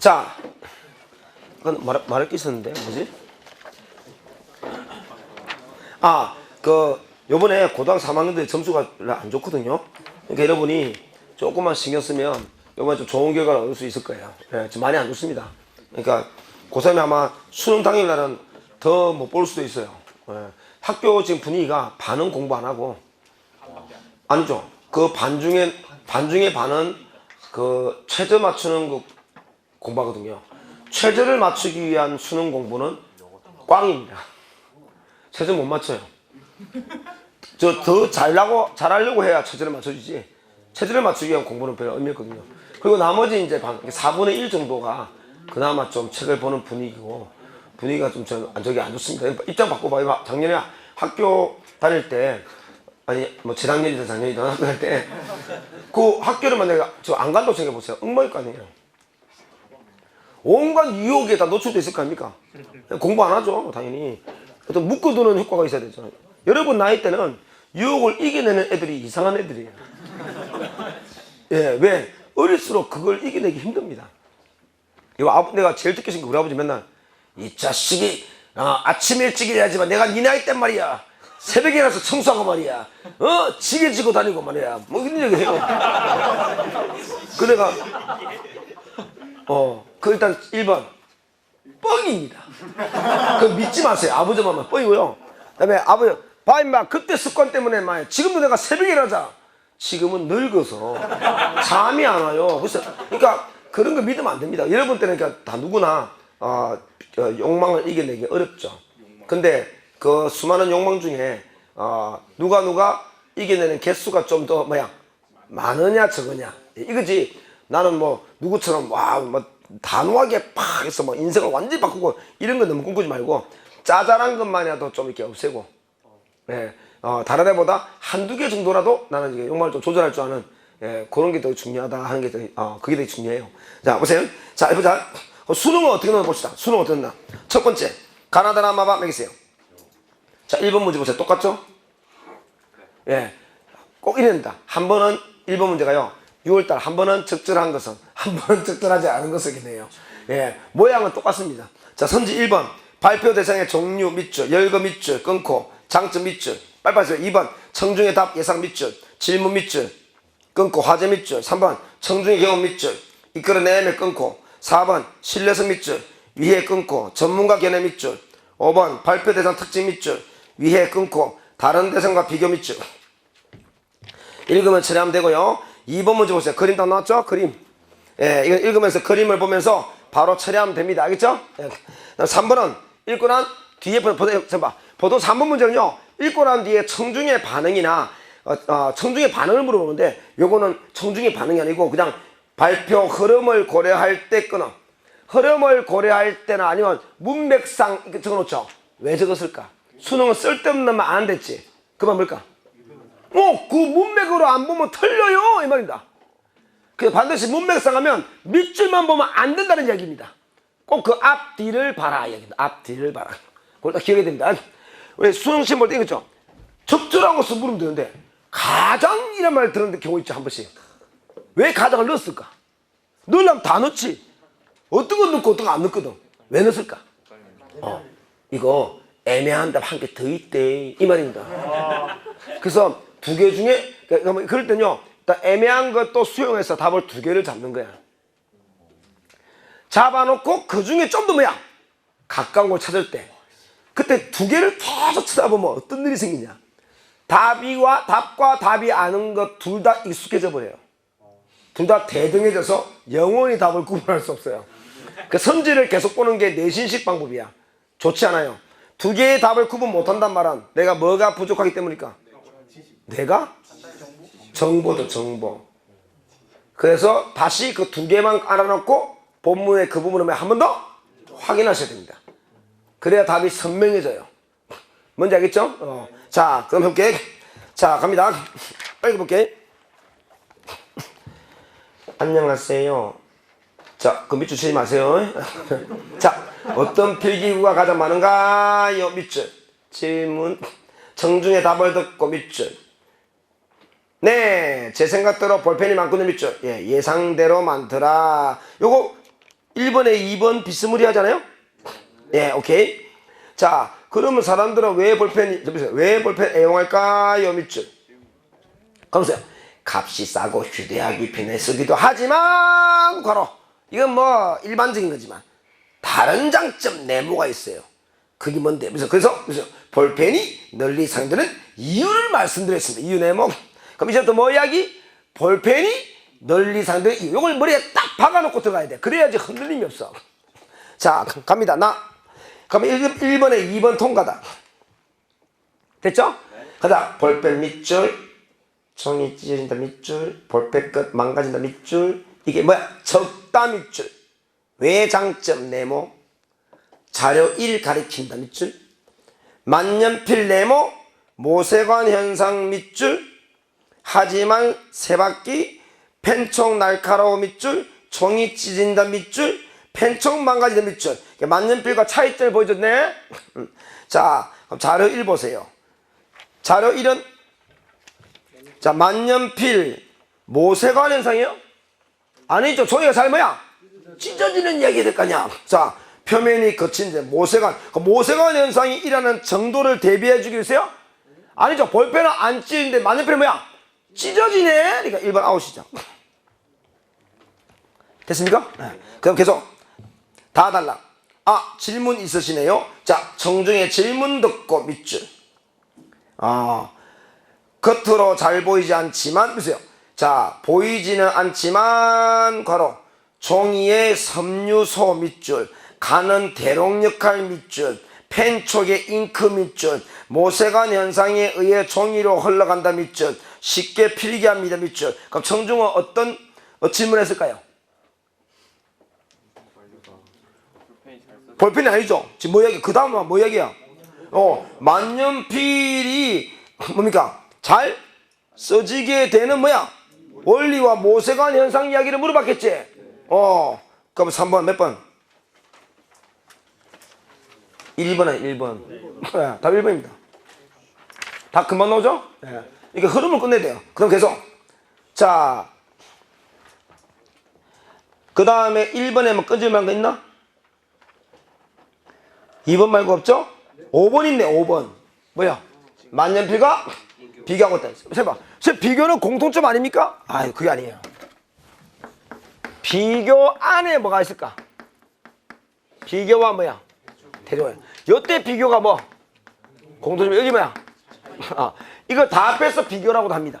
자, 말, 말할 게 있었는데, 뭐지? 아, 그, 요번에 고등학교 3학년들 점수가 안 좋거든요. 그러니까 여러분이 조금만 신경 쓰면 요번에 좀 좋은 결과를 얻을 수 있을 거예요. 예, 지금 많이 안 좋습니다. 그러니까 고3이 아마 수능 당일날은 더 못 볼 수도 있어요. 예, 학교 지금 분위기가 반은 공부 안 하고, 아니죠. 그 반 중에, 반 중에 반은 그 최저 맞추는 그 공부하거든요. 최저를 맞추기 위한 수능 공부는 꽝입니다. 최저 못 맞춰요. 저 더 잘하고 잘하려고 해야 최저를 맞춰주지. 최저를 맞추기 위한 공부는 별 의미 없거든요. 그리고 나머지 이제 반 4분의 1 정도가 그나마 좀 책을 보는 분위기고 분위기가 좀 저기 안 좋습니다. 입장 바꿔봐요. 작년에 학교 다닐 때 아니 뭐 재작년이든 작년이든 학교 다닐 때 그 학교를 만약에 저 안 간다고 생각해 보세요. 엉망일 거 아니에요. 온갖 유혹에 다 노출돼 있을 거 아닙니까? 공부 안 하죠, 당연히. 어떤 묶어두는 효과가 있어야 되죠. 여러분 나이 때는 유혹을 이겨내는 애들이 이상한 애들이에요. 예, 왜? 어릴수록 그걸 이겨내기 힘듭니다. 이거 내가 제일 듣기 싫은 게 우리 아버지 맨날 이 자식이 어, 아침 일찍 일해야지만 내가 네 나이 땐 말이야 새벽에 일어나서 청소하고 말이야 어 지게 지고 다니고 말이야 뭐 이런 얘기 해요 그 내가 어 그 일단 1번. 뻥입니다. 그 믿지 마세요. 아버지 마만 뻥이고요. 그 다음에 아버지 봐 임마 그때 습관 때문에 말 지금도 내가 새벽에 일어나자. 지금은 늙어서 잠이 안 와요. 그래서 그러니까 그런 거 믿으면 안 됩니다. 여러분 때는 그러니까 다 누구나 어, 어, 욕망을 이겨내기 어렵죠. 근데 그 수많은 욕망 중에 어, 누가 누가 이겨내는 개수가 좀 더 뭐야? 많으냐 적으냐? 이거지. 나는 뭐 누구처럼 와뭐 단호하게 팍 해서 뭐 인생을 완전히 바꾸고 이런 거 너무 꿈꾸지 말고 짜잘한 것만이라도 좀 이렇게 없애고 예, 어, 다른 애보다 한두 개 정도라도 나는 이게 욕망을 좀 조절할 줄 아는 예, 그런 게 더 중요하다 하는 게 더, 어, 그게 되게 중요해요. 자, 보세요. 자, 해보자. 어, 수능은 어떻게 넣어 봅시다. 수능 어떻게 넣나? 첫 번째, 가나다나 마바 매기세요. 자, 1번 문제 보세요. 똑같죠? 예. 꼭 이랬다. 한 번은 1번 문제가요. 6월달 한 번은 적절한 것은 한 번은 적절하지 않은 것이네요. 예. 모양은 똑같습니다. 자, 선지 1번. 발표 대상의 종류 밑줄, 열거 밑줄, 끊고, 장점 밑줄. 써요. 2번. 청중의 답 예상 밑줄, 질문 밑줄, 끊고, 화제 밑줄. 3번. 청중의 경험 밑줄, 이끌어내면 끊고. 4번. 신뢰성 밑줄, 위에 끊고, 전문가 견해 밑줄. 5번. 발표 대상 특징 밑줄, 위에 끊고, 다른 대상과 비교 밑줄. 읽으면 처리하면 되고요. 2번 문제 보세요. 그림 다 나왔죠? 그림. 예, 이거 읽으면서 그림을 보면서 바로 처리하면 됩니다. 알겠죠? 예. 3번은 읽고 난 뒤에 봐. 보도 3번 문제는요. 읽고 난 뒤에 청중의 반응이나 어, 어, 청중의 반응을 물어보는데 요거는 청중의 반응이 아니고 그냥 발표 흐름을 고려할 때 끊어. 흐름을 고려할 때나 아니면 문맥상 적어놓죠. 왜 적었을까? 수능은 쓸데없는 말 안 됐지. 그만 뭘까? 어, 그 문맥으로 안 보면 틀려요 이 말입니다. 그 반드시 문맥상 하면 밑줄만 보면 안 된다는 이야기입니다. 꼭 그 앞뒤를 봐라 이야기입니다. 앞뒤를 봐라. 그걸 다 기억해야 됩니다. 우리 수능 시험 볼때 이거죠. 적절한 것을 물으면 되는데 가장 이란 말 들었는데 경우 있죠 한 번씩. 왜 가장을 넣었을까? 넣으려면 다 넣지. 어떤 건 넣고 어떤 건 안 넣거든. 왜 넣었을까? 어, 이거 애매한 답 한 개 더 있대 이 말입니다. 그래서 두 개 중에 그러니까 그럴 때는요 애매한 것도 수용해서 답을 두 개를 잡는 거야. 잡아놓고 그 중에 좀 더 뭐야? 가까운 걸 찾을 때. 그때 두 개를 계속 쳐다보면 어떤 일이 생기냐? 답이와 답과 답이 아는 것 둘 다 익숙해져 버려요. 둘 다 대등해져서 영원히 답을 구분할 수 없어요. 그 선지를 계속 보는 게 내신식 방법이야. 좋지 않아요. 두 개의 답을 구분 못한단 말은 내가 뭐가 부족하기 때문일까? 내가 정보도 정보. 그래서 다시 그 두 개만 알아놓고 본문의 그 부분을 한 번 더 확인하셔야 됩니다. 그래야 답이 선명해져요. 뭔지 알겠죠? 어. 자, 그럼 해볼게. 자, 갑니다. 빨리 볼게. 안녕하세요. 자, 그 밑줄 치지 마세요. 자, 어떤 필기구가 가장 많은가요? 밑줄. 질문. 정중의 답을 듣고 밑줄. 네, 제 생각대로 볼펜이 많거든요, 밑줄. 예, 예상대로 많더라. 요거 1번에 2번 비스무리하잖아요? 예, 오케이. 자, 그러면 사람들은 왜 볼펜이. 왜 볼펜 애용할까요? 밑줄. 가보세요. 값이 싸고 휴대하기 편해 쓰기도 하지만, 과로. 이건 뭐 일반적인 거지만, 다른 장점 네모가 있어요. 그게 뭔데? 그래서, 그래서, 볼펜이 널리 사용되는 이유를 말씀드렸습니다. 이유 네모. 그럼 이제부터 뭐 이야기? 볼펜이 널리 이유. 이걸 머리에 딱 박아놓고 들어가야 돼. 그래야지 흔들림이 없어. 자, 갑니다. 나. 그럼 1, 1번에 2번 통과다. 됐죠? 가다. 볼펜 밑줄, 종이 찢어진다 밑줄, 볼펜 끝 망가진다 밑줄. 이게 뭐야? 적다 밑줄. 외장점 네모. 자료 1 가리킨다 밑줄. 만년필 네모. 모세관 현상 밑줄. 하지만 세 바퀴 펜총 날카로워 밑줄 종이 찢어진다 밑줄 펜총 망가진다 밑줄. 만년필과 차이점을 보여줬네. 음. 자 그럼 자료 1 보세요. 자료 1은 자 만년필 모세관 현상이요? 아니죠. 종이가 잘 뭐야? 찢어지는 이야기 될 거냐? 자 표면이 거친데 모세관. 그 모세관 현상이 일하는 정도를 대비해 주기 위해서요? 아니죠. 볼펜은 안 찢는데 만년필은 뭐야 찢어지네. 그러니까 1번 아웃이죠. 됐습니까? 네. 그럼 계속 다 달라. 아 질문 있으시네요. 자 정중에 질문 듣고 밑줄. 아 겉으로 잘 보이지 않지만 보세요. 자 보이지는 않지만 괄호 종이의 섬유소 밑줄 가는 대롱 역할 밑줄 펜 쪽의 잉크 밑줄 모세관 현상에 의해 종이로 흘러간다 밑줄 쉽게 필기 합니다 밑줄 그럼 청중은 어떤 어, 질문했을까요? 볼펜이 아니죠 지금 뭐 이야기 그 다음은 뭐 이야기야 어 만년필이 뭡니까 잘 써지게 되는 뭐야 원리와 모세관 현상 이야기를 물어봤겠지 어 그럼 3번 몇 번? 1번에 1번. 네, 답 1번입니다. 다 금방 나오죠? 네. 이게 흐름을 끝내야 돼요. 그럼 계속. 자. 그 다음에 1번에 뭐 끄질만한 거 있나? 2번 말고 없죠? 5번 있네, 5번. 뭐야? 만년필과 비교하고 있다. 세봐. 선 비교는 공통점 아닙니까? 아유, 그게 아니에요. 비교 안에 뭐가 있을까? 비교와 뭐야? 대조해. 요때 비교가 뭐? 공통점 여기 뭐야? 아, 이거 다 합해서 비교라고도 합니다.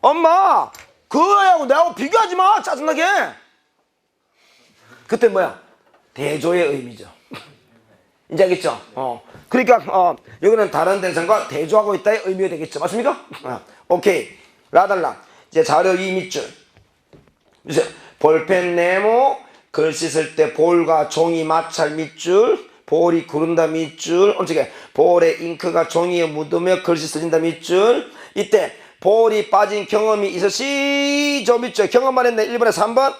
엄마, 그거하고 내하고 비교하지 마. 짜증나게. 그때 뭐야? 대조의 의미죠. 이제 알겠죠? 어. 그러니까 어, 여기는 다른 대상과 대조하고 있다의 의미가 되겠죠. 맞습니까? 어. 오케이. 라달라. 이제 자료 2 밑줄. 이제 볼펜 네모 글씨 쓸때 볼과 종이 마찰 밑줄 볼이 구른다 밑줄 엄청게. 볼에 잉크가 종이에 묻으며 글씨 써진다 밑줄. 이때 볼이 빠진 경험이 있으시죠 밑줄. 경험만 했네. 1번에 3번.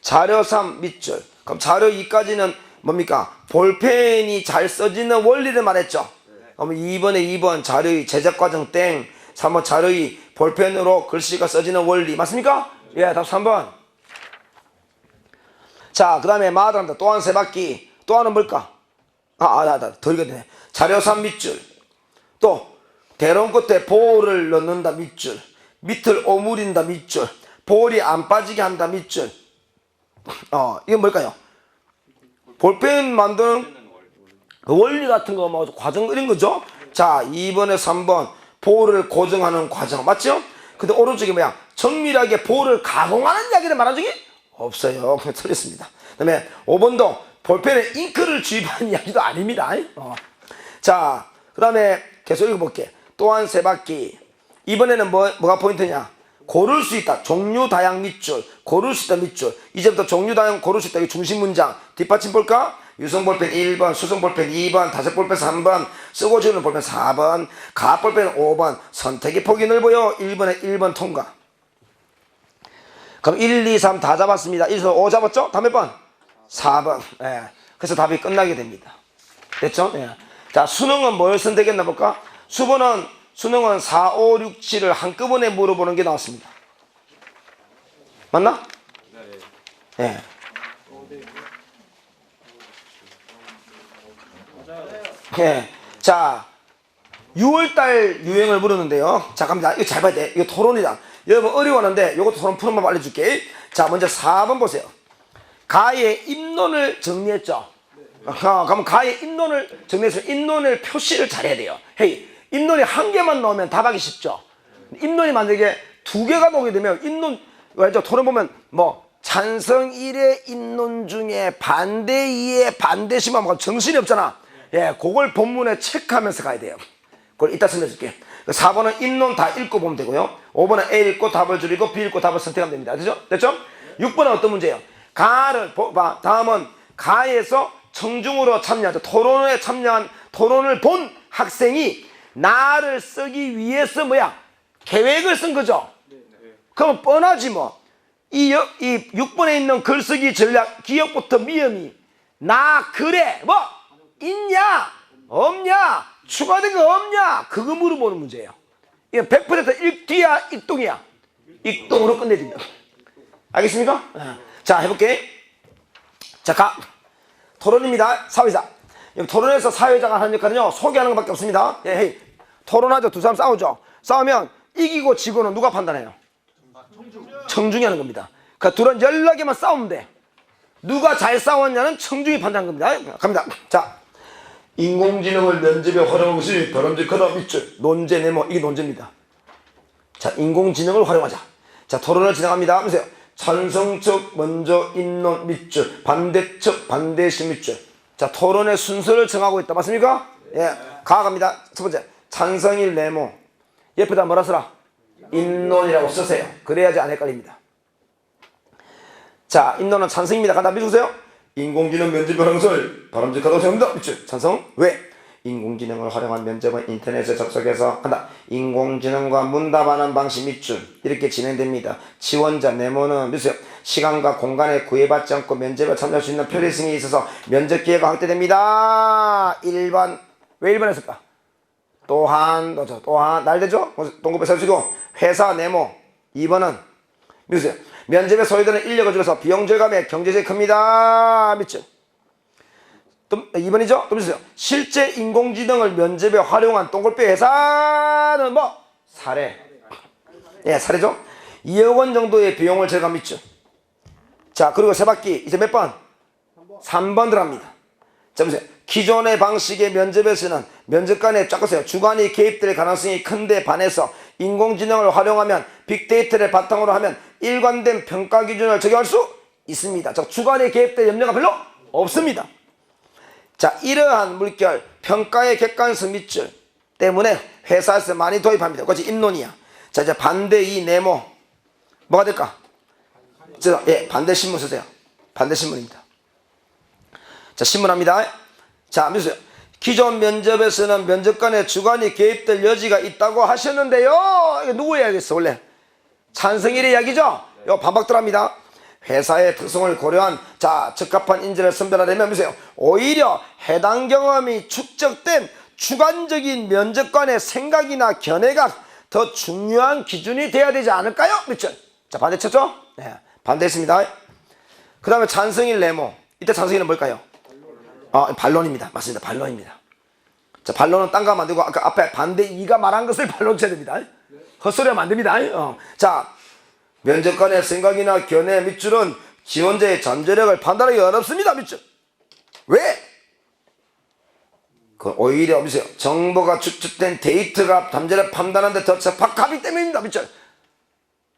자료 3 밑줄. 그럼 자료 2까지는 뭡니까? 볼펜이 잘 써지는 원리를 말했죠. 그럼 2번에 2번 자료 2 제작 과정 땡. 3번 자료 2 볼펜으로 글씨가 써지는 원리. 맞습니까? 예, 답 3번. 자, 그 다음에 마드란다. 또한 세 바퀴. 또 하나는 뭘까? 아, 아, 나, 나, 더 읽어야 자료 3 밑줄. 또, 대롱 끝에 볼을 넣는다 밑줄. 밑을 오므린다 밑줄. 볼이 안 빠지게 한다 밑줄. 어, 이건 뭘까요? 볼펜 만드는 그 원리 같은 거, 뭐, 과정 이런 거죠? 자, 2번에 3번. 볼을 고정하는 과정. 맞죠? 근데 오른쪽에 뭐야? 정밀하게 볼을 가공하는 이야기를 말한 적이 없어요. 틀렸습니다. 그 다음에 5번도 볼펜에 잉크를 주입하는 이야기도 아닙니다. 어. 자, 그 다음에 계속 읽어볼게. 또한 세 바퀴. 이번에는 뭐, 뭐가 포인트냐? 고를 수 있다. 종류 다양 밑줄. 고를 수 있다 밑줄. 이제부터 종류 다양 고를 수 있다. 이 중심 문장. 뒷받침 볼까? 유성 볼펜 1번, 수성 볼펜 2번, 다섯 볼펜 3번, 쓰고 지우는 볼펜 4번, 가압 볼펜 5번, 선택의 폭이 넓어요. 1번에 1번 통과. 그럼 1, 2, 3 다 잡았습니다. 1에서 5 잡았죠? 다음 몇 번? 4번. 예. 그래서 답이 끝나게 됩니다. 됐죠? 예. 자, 수능은 뭘 선택했나 볼까? 수번은, 수능은 4, 5, 6, 7을 한꺼번에 물어보는 게 나왔습니다. 맞나? 예. 예. 자, 6월달 유행을 물었는데요. 자, 갑니다. 이거 잘 봐야 돼. 이거 토론이다. 여러분 어려워하는데, 이거 토론 푸는 법 알려줄게. 자, 먼저 4번 보세요. 가의 입론을 정리했죠. 아, 그러면 가의 입론을 정리해서 입론을 표시를 잘해야 돼요. 헤이, 입론이 한 개만 넣으면 답하기 쉽죠. 입론이 만약에 두 개가 나오게 되면 입론 알죠? 토론 보면 뭐 찬성 1의 입론 중에 반대 2의 반대시만 뭐 정신이 없잖아. 예, 그걸 본문에 체크하면서 가야 돼요. 그걸 이따 설명줄게. 4번은 입론 다 읽고 보면 되고요. 5번은 A 읽고 답을 줄이고 B 읽고 답을 선택하면 됩니다. 됐죠? 됐죠? 6번은 어떤 문제예요? 가를 보- 봐. 다음은 가에서 청중으로 참여하죠. 토론에 참여한 토론을 본 학생이 나를 쓰기 위해서 뭐야? 계획을 쓴 거죠. 그럼 뻔하지 뭐. 이, 여- 이 6번에 있는 글쓰기 전략 기억부터 미음이 나 그래 뭐 있냐 없냐 추가된 거 없냐 그거 물어보는 문제예요. 이거 100% 읽기야 익동이야. 익동으로 끝내줍니다. 알겠습니까? 어. 자 해볼게. 자 가. 토론입니다. 사회자. 토론에서 사회자가 하는 역할은요 소개하는 것밖에 없습니다. 예, 헤이. 토론하죠. 두 사람 싸우죠. 싸우면 이기고 지고는 누가 판단해요? 청중이 하는 겁니다. 그러니까 둘은 연락에만 싸우면 돼. 누가 잘 싸웠냐는 청중이 판단하는 겁니다. 갑니다. 자, 인공지능을 면접에 활용한 것이 바람직하다 밑줄 논제 네모 이게 논제입니다. 자, 인공지능을 활용하자. 자, 토론을 진행합니다. 하면서요. 찬성 측 먼저 인론 밑줄, 반대 측 반대시 밑줄. 자, 토론의 순서를 정하고 있다. 맞습니까? 예. 가갑니다. 첫 번째. 찬성일 네모. 옆에다 뭐라 써라? 인론이라고 쓰세요. 그래야지 안 헷갈립니다. 자, 인론은 찬성입니다. 간다. 믿으세요. 인공지능 면접 활용설 바람직하다고 생각합니다. 밑줄. 찬성. 왜? 인공지능을 활용한 면접은 인터넷에 접속해서 한다. 인공지능과 문답하는 방식 밑줄 이렇게 진행됩니다. 지원자 네모는 믿으세요. 시간과 공간에 구애받지 않고 면접에 참여할 수 있는 편리성이 있어서 면접 기회가 확대됩니다. 1번 왜 1번 했을까? 또한 또죠 또한 날되죠? 동급에 서주시고 회사 네모 2번은 믿으세요. 면접에 소요되는 인력을 줄여서 비용 절감에 경제적이 큽니다. 밑줄. 또 2번이죠? 또 보세요. 실제 인공지능을 면접에 활용한 동글배 회사는 뭐? 사례. 예, 사례죠? 2억 원 정도의 비용을 절감 있죠. 자, 그리고 세 바퀴 이제 몇 번? 3번 들어갑니다. 자, 보세요. 기존의 방식의 면접에서는 면접관에 쫙보세요 주관이 개입될 가능성이 큰데 반해서 인공지능을 활용하면 빅데이터를 바탕으로 하면 일관된 평가 기준을 적용할 수 있습니다. 즉, 주관이 개입될 염려가 별로 없습니다. 자, 이러한 물결, 평가의 객관성 밑줄 때문에 회사에서 많이 도입합니다. 그것이 입론이야. 자, 이제 반대 이 네모. 뭐가 될까? 자, 예, 반대 신문 쓰세요. 반대 신문입니다. 자, 신문합니다. 자, 믿으세요. 기존 면접에서는 면접관의 주관이 개입될 여지가 있다고 하셨는데요. 이거 누구 이야기겠어, 원래? 찬성일의 이야기죠? 이거 반박 들어갑니다. 회사의 특성을 고려한 자 적합한 인재를 선별하려면 보세요. 오히려 해당 경험이 축적된 주관적인 면접관의 생각이나 견해가 더 중요한 기준이 돼야 되지 않을까요? 그렇죠? 자 반대 쳤죠? 네, 반대했습니다. 그 다음에 찬성일 네모. 이때 찬성일은 뭘까요? 아, 반론입니다. 맞습니다. 반론입니다. 자, 반론은 딴 거 만들고 아까 앞에 반대 이가 말한 것을 반론 쳐야 됩니다. 헛소리 하면 안 됩니다. 어. 자, 면접관의 생각이나 견해 밑줄은 지원자의 잠재력을 판단하기 어렵습니다. 밑줄. 왜? 그 오히려 보세요. 정보가 추측된 데이터가 잠재력 판단하는데 더 적합하기 때문입니다. 밑줄.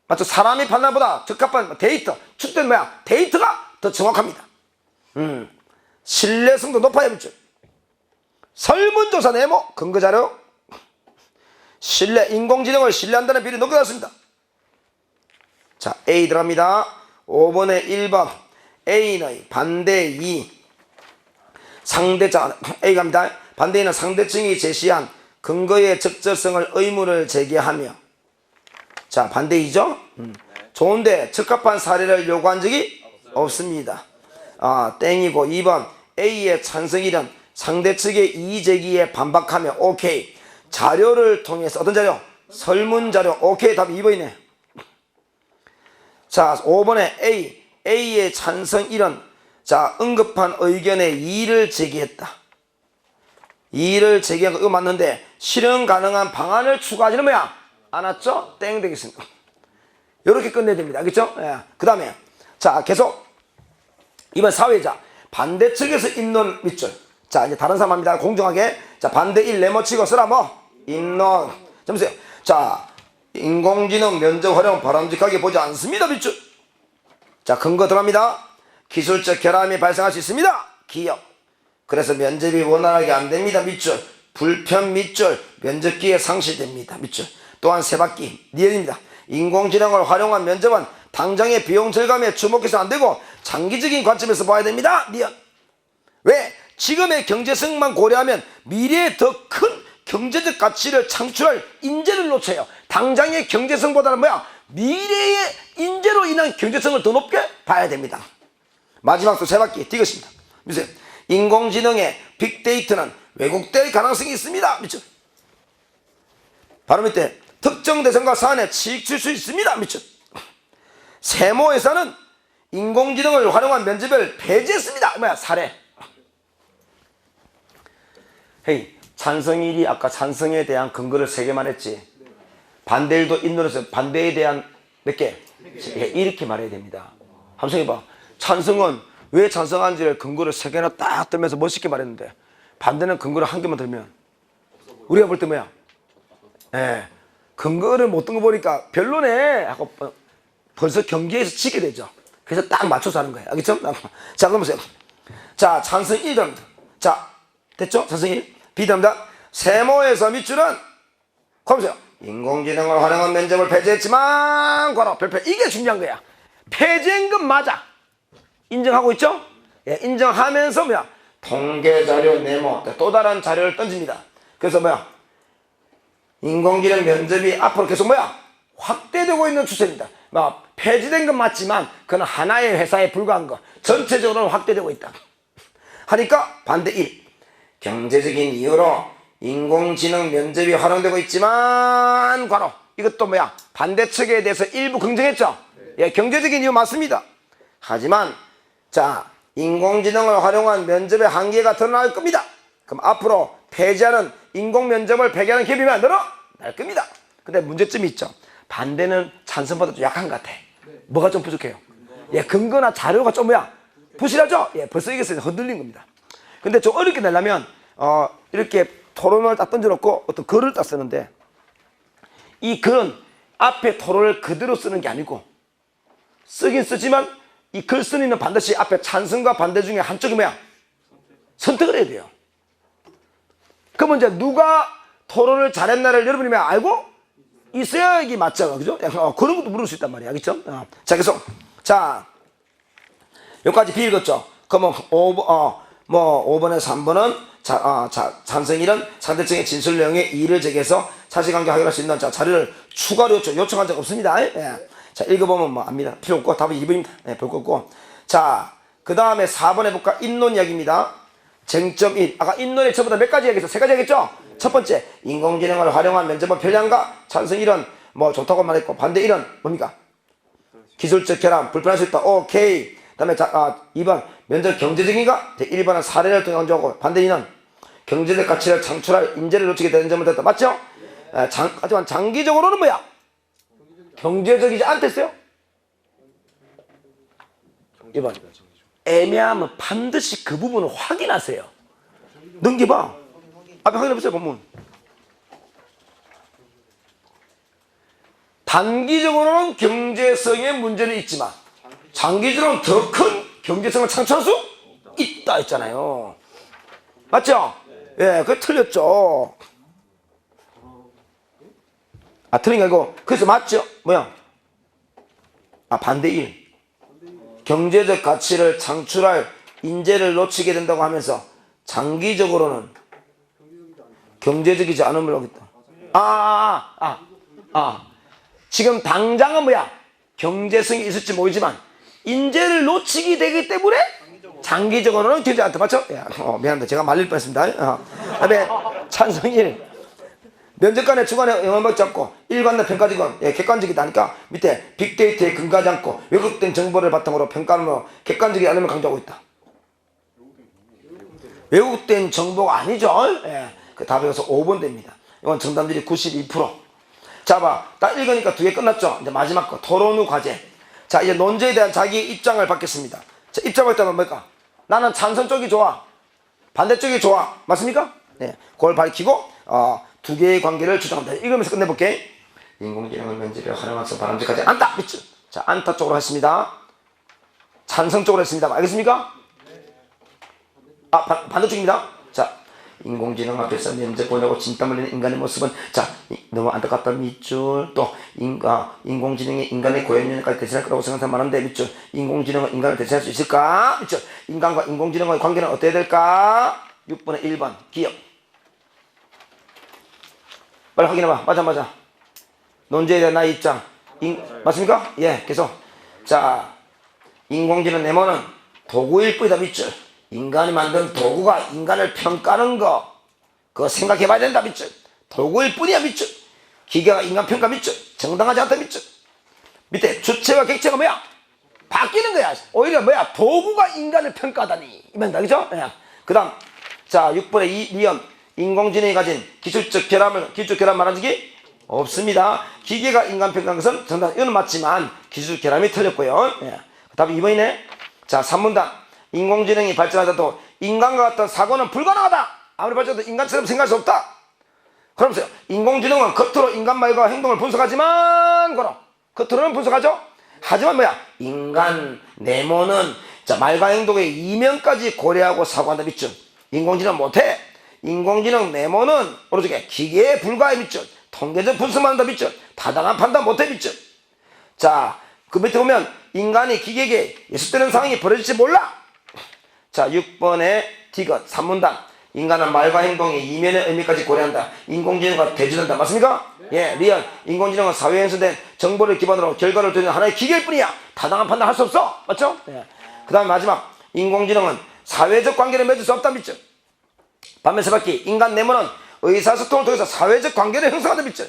맞죠? 사람이 판단보다 적합한 데이터, 추측된 뭐야? 데이터가 더 정확합니다. 음. 신뢰성도 높아야 밑줄. 설문조사 네모 근거자료 신뢰 인공지능을 신뢰한다는 비율이 높게 습니다 자, A 들어갑니다. 5번에 1번. A의 반대 2. 상대자, A 갑니다. 반대 2는 상대층이 제시한 근거의 적절성을 의문을 제기하며. 자, 반대 2죠? 음. 좋은데 적합한 사례를 요구한 적이 없습니다. 아, 땡이고 2번. A의 찬성이란 상대 측의 이의 제기에 반박하며 오케이. 자료를 통해서 어떤 자료? 설문 자료. 오케이. 답 2번이네. 자, 5번에 A, A의 찬성 이런 자, 응급한 의견에 이의를 제기했다. 이의를 제기한 거 이거 맞는데 실현 가능한 방안을 추가하지는 뭐야? 안 왔죠? 땡 되겠습니다. 이렇게 끝내야 됩니다. 알겠죠? 예. 그 다음에 자 계속 이번 사회자 반대측에서 입론 밑줄 자 이제 다른 사람 합니다. 공정하게 자 반대 1 네모 치고 쓰라 뭐 입론 잠시요. 자 인공지능 면접 활용 바람직하게 보지 않습니다. 밑줄 자 근거 들어갑니다. 기술적 결함이 발생할 수 있습니다. 기억 그래서 면접이 원활하게 안 됩니다. 밑줄. 불편 밑줄. 면접기에 상실됩니다. 밑줄. 또한 세 바퀴. 니엘입니다. 인공지능을 활용한 면접은 당장의 비용 절감에 주목해서 안 되고 장기적인 관점에서 봐야 됩니다. 니엘. 왜? 지금의 경제성만 고려하면 미래에 더 큰 경제적 가치를 창출할 인재를 놓쳐요. 당장의 경제성보다는 뭐야? 미래의 인재로 인한 경제성을 더 높게 봐야 됩니다. 마지막 또 세 바퀴 뛰겠습니다. 보세요. 인공지능의 빅데이터는 왜곡될 가능성이 있습니다. 미쳐. 바로 밑에 특정 대상과 사안에 치익 줄수 있습니다. 미쳐. 세모 회사는 인공지능을 활용한 면접을 폐지했습니다. 뭐야 사례. 헤이 찬성일이 아까 찬성에 대한 근거를 세 개만 했지. 반대일도 인론에서 반대에 대한 몇 개? 예, 이렇게 말해야 됩니다. 함성 해봐. 찬성은 왜 찬성한지를 근거를 세 개나 딱 들면서 멋있게 말했는데 반대는 근거를 한 개만 들면 우리가 볼 때 뭐야? 예, 근거를 못 든 거 보니까 별로네 하고 어, 벌써 경기에서 치게 되죠. 그래서 딱 맞춰서 하는 거예요. 알겠죠? 자, 그럼 보세요. 자, 찬성 1입니다. 자, 됐죠? 찬성 1. B입니다. 세모에서 밑줄은 보세요. 인공지능을 활용한 면접을 폐지했지만 과로 별표 이게 중요한 거야. 폐지한 건 맞아. 인정하고 있죠? 예, 인정하면서 뭐야? 통계 자료 네모 또 다른 자료를 던집니다. 그래서 뭐야? 인공지능 면접이 앞으로 계속 뭐야? 확대되고 있는 추세입니다. 뭐 폐지된 건 맞지만 그건 하나의 회사에 불과한 거. 전체적으로 확대되고 있다. 하니까 반대 1. 경제적인 이유로 인공지능 면접이 활용되고 있지만 과로 이것도 뭐야? 반대측에 대해서 일부 긍정했죠? 예, 경제적인 이유 맞습니다. 하지만 자 인공지능을 활용한 면접의 한계가 드러날 겁니다. 그럼 앞으로 폐지하는 인공 면접을 폐기하는 기업이 만 늘어날 겁니다. 근데 문제점이 있죠. 반대는 찬성보다 좀 약한 것 같아. 뭐가 좀 부족해요? 예, 근거나 자료가 좀 뭐야? 부실하죠? 예, 벌써 이게 흔들린 겁니다. 근데 좀 어렵게 내려면 어, 이렇게 토론을 딱 던져놓고 어떤 글을 딱 쓰는데 이 글은 앞에 토론을 그대로 쓰는 게 아니고 쓰긴 쓰지만 이 글 쓰는 반드시 앞에 찬성과 반대 중에 한쪽이 뭐야? 선택을 해야 돼요. 그러면 이제 누가 토론을 잘했나를 여러분이 면 알고 있어야 이게 맞잖아. 그죠? 어, 그런 것도 물을 수 있단 말이야. 알겠죠? 어. 자, 계속. 자, 여기까지 B 읽었죠? 그러면 5번, 어, 뭐 5번에서 3번은 자, 아, 자, 찬성일은 상대층의 진술 내용에 이의를 제기해서 사실관계 확인할 수 있는 자, 자료를 추가로 요청, 요청 한 적 없습니다. 예. 자, 읽어보면 뭐 압니다. 필요 없고 답은 2번입니다. 예, 볼거 없고. 자, 그 다음에 4번 해볼까? 인론 이야기입니다. 쟁점 1. 아까 인론에 저보다 몇 가지 얘기했어? 세 가지 얘기했죠? 첫 번째, 인공지능을 활용한 면접은 편리한가? 찬성 1은 뭐 좋다고 말했고, 반대 1은 뭡니까? 기술적 결함, 불편할 수 있다. 오케이. 그 다음에 자, 아, 2번, 면접 경제적인가? 1번은 사례를 통해 언조하고, 반대 2는 경제적 가치를 창출할 인재를 놓치게 되는 점을 됐다. 맞죠? 에, 장, 하지만 장기적으로는 뭐야? 경제적이지 않댔어요? 2번. 애매하면 반드시 그 부분을 확인하세요. 넘겨봐. 앞에 확인해보세요, 본문. 단기적으로는 경제성의 문제는 있지만 장기적으로는 더 큰 경제성을 창출할 수 있다 했잖아요. 맞죠? 예, 그게 틀렸죠. 아, 틀린 게 아니고, 그래서 맞죠? 뭐야? 아, 반대 1. 경제적 가치를 창출할 인재를 놓치게 된다고 하면서 장기적으로는 경제적이지 않음을 하겠다. 아, 아, 아, 아, 아. 지금 당장은 뭐야? 경제성이 있을지 모르지만 인재를 놓치게 되기 때문에 장기적으로는 되지 않다. 맞죠? 야, 어, 미안합니다. 제가 말릴 뻔했습니다. 어. 그다음에 찬성 1. 면접관의 주관에 영향을 잡고 일관된 평가직은 예, 객관적이다니까 밑에 빅데이터에 근거하지 않고 왜곡된 정보를 바탕으로 평가하는 객관적이 않음을 강조하고 있다. 왜곡된 정보가 아니죠. 예. 그 여기서 5번 됩니다. 이건 정답률이 92%. 자, 봐. 딱 읽으니까 두 개 끝났죠? 이제 마지막 거. 토론 후 과제. 자, 이제 논제에 대한 자기 입장을 받겠습니다. 자, 입장을 때면 뭘까? 나는 찬성 쪽이 좋아. 반대쪽이 좋아. 맞습니까? 네. 그걸 밝히고, 어, 두 개의 관계를 주장합니다. 읽으면서 끝내볼게. 인공지능을 면접에 활용해서 바람직하지 않다. 밑줄. 자, 안타 쪽으로 했습니다. 찬성 쪽으로 했습니다. 알겠습니까? 아, 반, 반대쪽입니다. 자, 인공지능 앞에서 면접 보려고 진땀 흘리는 인간의 모습은 자, 이- 너무 안타깝다 밑줄. 또 인가 인공지능이 인간의 고연연까지 대신할 거라고 생각하는 말한데 밑줄. 인공지능은 인간을 대신할 수 있을까? 밑줄. 인간과 인공지능의 관계는 어때야 될까? 6번의 1번 기억. 빨리 확인해봐. 맞아, 맞아. 논제에 대한 나의 입장. 인, 맞습니까? 예, 계속. 자, 인공지능 네모는 도구일 뿐이다 밑줄. 인간이 만든 도구가 인간을 평가하는 거. 그거 생각해 봐야 된다 밑줄. 도구일 뿐이야 밑줄. 기계가 인간 평가 밑줄. 정당하지 않다 밑줄. 밑에 주체와 객체가 뭐야? 바뀌는 거야. 오히려 뭐야? 도구가 인간을 평가하다니. 이 말이다. 그죠? 예. 그 다음. 자, 6번의 2, 리언. 인공지능이 가진 기술적 결함을, 기술적 결함 말한 적이 없습니다. 기계가 인간 평가한 것은 정답, 이건 맞지만 기술 결함이 틀렸고요. 예. 답이 2번이네. 자, 3문단. 인공지능이 발전하다도 인간과 같은 사고는 불가능하다. 아무리 발전해도 인간처럼 생각할 수 없다. 그러면서요. 인공지능은 겉으로 인간 말과 행동을 분석하지만, 그럼 겉으로는 분석하죠. 하지만 뭐야? 인간 네모는 자 말과 행동의 이면까지 고려하고 사고한다 밑줄. 인공지능 못해. 인공지능 네모는 오른쪽에 기계에 불과해 밑줄. 통계적 분석만 한다 밑줄. 타당한 판단 못해 밑줄. 자, 그 밑에 보면 인간이 기계에게 예습되는 상황이 벌어질지 몰라. 자, 6번의 디귿 3문단. 인간은 말과 행동의 이면의 의미까지 고려한다. 인공지능과 대조된다. 맞습니까? 예, 리얼. 인공지능은 사회에 현수된 정보를 기반으로 결과를 드리는 하나의 기계일 뿐이야. 타당한 판단 할 수 없어. 맞죠? 예. 그 다음 마지막. 인공지능은 사회적 관계를 맺을 수 없다. 믿죠? 반면 세바퀴. 인간 내모는 의사소통을 통해서 사회적 관계를 형성하다. 믿죠?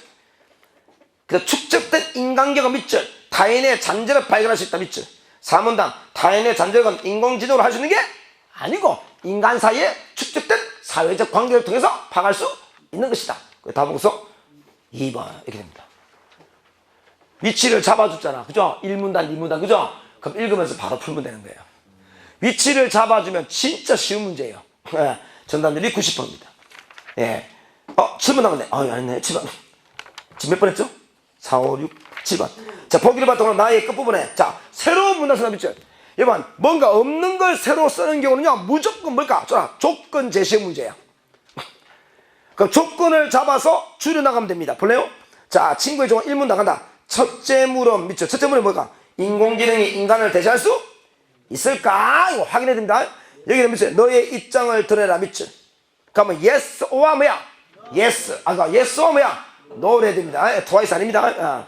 그 축적된 인간계가 밑줄 타인의 잔재를 발견할 수 있다 밑줄 사문단 타인의 잔재는 인공지능으로 할 수 있는 게 아니고 인간 사이에 축적된 사회적 관계를 통해서 파악할 수 있는 것이다 그 다보고서 2번 이렇게 됩니다 위치를 잡아줬잖아 그죠? 1문단 2문단 그죠? 그럼 읽으면서 바로 풀면 되는 거예요 위치를 잡아주면 진짜 쉬운 문제예요 예, 정답률이 90%입니다 예. 어 7번 남았네 아 아니네 7번 지금 몇 번 했죠? 4, 5, 6, 7번. 자, 보기를 바탕으로 나의 끝부분에, 자, 새로운 문단서 나비죠. 여러분, 뭔가 없는 걸 새로 쓰는 경우는요, 무조건 뭘까? 자, 조건 제시 문제야. 그럼 조건을 잡아서 줄여나가면 됩니다. 볼래요? 자, 친구의 조건 1문 나간다. 첫째 물음, 밑죠? 첫째 물음이 뭘까? 인공지능이 인간을 대체할 수 있을까? 이거 확인해야 됩니다. 여기는 밑죠? 너의 입장을 드러내라, 밑죠? 그러면 yes or 뭐야? yes. 아까 yes or 뭐야? 노래 됩니다. 예, 트와이스 아닙니다. 아.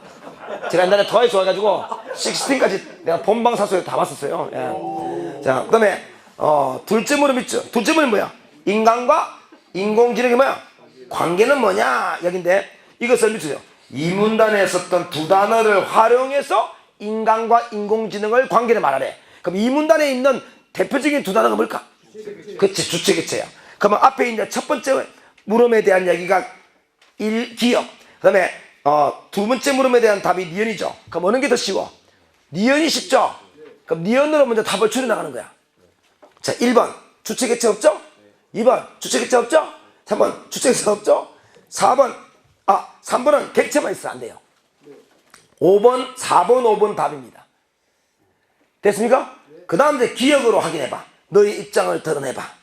제가 옛날에 트와이스 좋아해가지고 16까지 내가 본방사수에 다 봤었어요. 예. 자, 그 다음에 어, 둘째 물음 있죠. 둘째 물음 뭐야? 인간과 인공지능이 뭐야? 관계는 뭐냐? 여긴데 이것을 밑으죠. 이 문단에 썼던 두 단어를 활용해서 인간과 인공지능을 관계를 말하래. 그럼 이 문단에 있는 대표적인 두 단어가 뭘까? 그치 주체개체야. 그러면 앞에 있는 첫 번째 물음에 대한 얘기가 일 기억. 그 다음에 어, 두 번째 물음에 대한 답이 니은이죠. 그럼 어느 게 더 쉬워? 니은이 쉽죠. 그럼 니은으로 먼저 답을 추려 나가는 거야. 자, 1번 주체개체 없죠? 2번 주체개체 없죠? 3번 주체개체 없죠? 4번 아 3번은 객체만 있으면 안 돼요. 5번 4번 5번 답입니다. 됐습니까? 그 다음 이제 기억으로 확인해봐. 너의 입장을 드러내봐.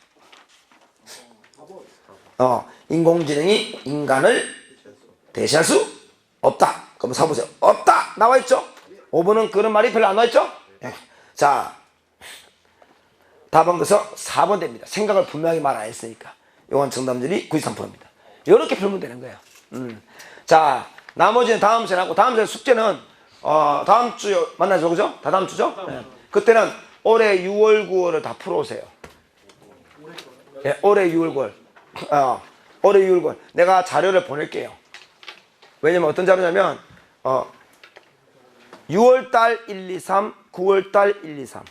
어, 인공지능이 인간을 대체할 수 없다. 그럼 사보세요. 없다! 나와 있죠? 5번은 그런 말이 별로 안 있죠? 예. 자, 답은 그래서 4번 됩니다. 생각을 분명히 말 안 했으니까. 이건 정답률이 93%입니다. 이렇게 풀면 되는 거예요. 음. 자, 나머지는 다음 시간에 하고, 다음 시간 숙제는, 어, 다음 주 만나죠. 그죠? 다 다음 주죠? 예. 그때는 올해 6월, 9월을 다 풀어오세요. 예, 올해 6월, 9월. 어, 올해 6월, 9월. 내가 자료를 보낼게요. 왜냐면 어떤 자료냐면, 어, 6월달 1, 2, 3, 9월달 1, 2, 3.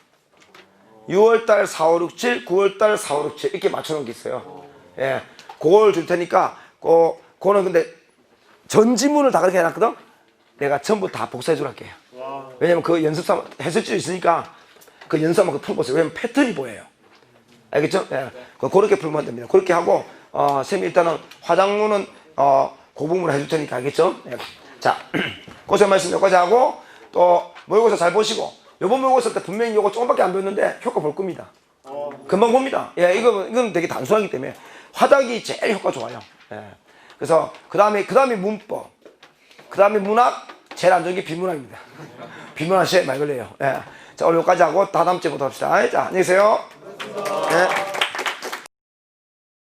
6월달 4, 5, 6, 7, 9월달 4, 5, 6, 7 이렇게 맞춰놓은 게 있어요. 예, 그걸 줄 테니까 그 그거는 근데 전 지문을 다 그렇게 해놨거든. 내가 전부 다 복사해 주랄게요. 왜냐면 그 연습사 수 있으니까 그 연습 한번 풀어보세요. 왜냐면 패턴이 보여요. 알겠죠? 예. 그- 그렇게 풀면 됩니다. 그렇게 하고, 어, 쌤이 일단은 화장문은, 어, 그 부분을 해줄 테니까 알겠죠? 예. 자, 고생 말씀 여기까지 하고, 또, 모의고사 잘 보시고, 요번 모의고사 때 분명히 요거 조금밖에 안 배웠는데, 효과 볼 겁니다. 금방 봅니다. 예, 이거, 이건 되게 단순하기 때문에, 화작이 제일 효과 좋아요. 예. 그래서, 그 다음에, 그 다음에 문법. 그 다음에 문학, 제일 안 좋은 게 비문학입니다. 비문학 시에 말 걸려요. 예. 자, 오늘 여기까지 하고, 다 다음 주에 보도록 합시다. 자, 안녕히 계세요. 예.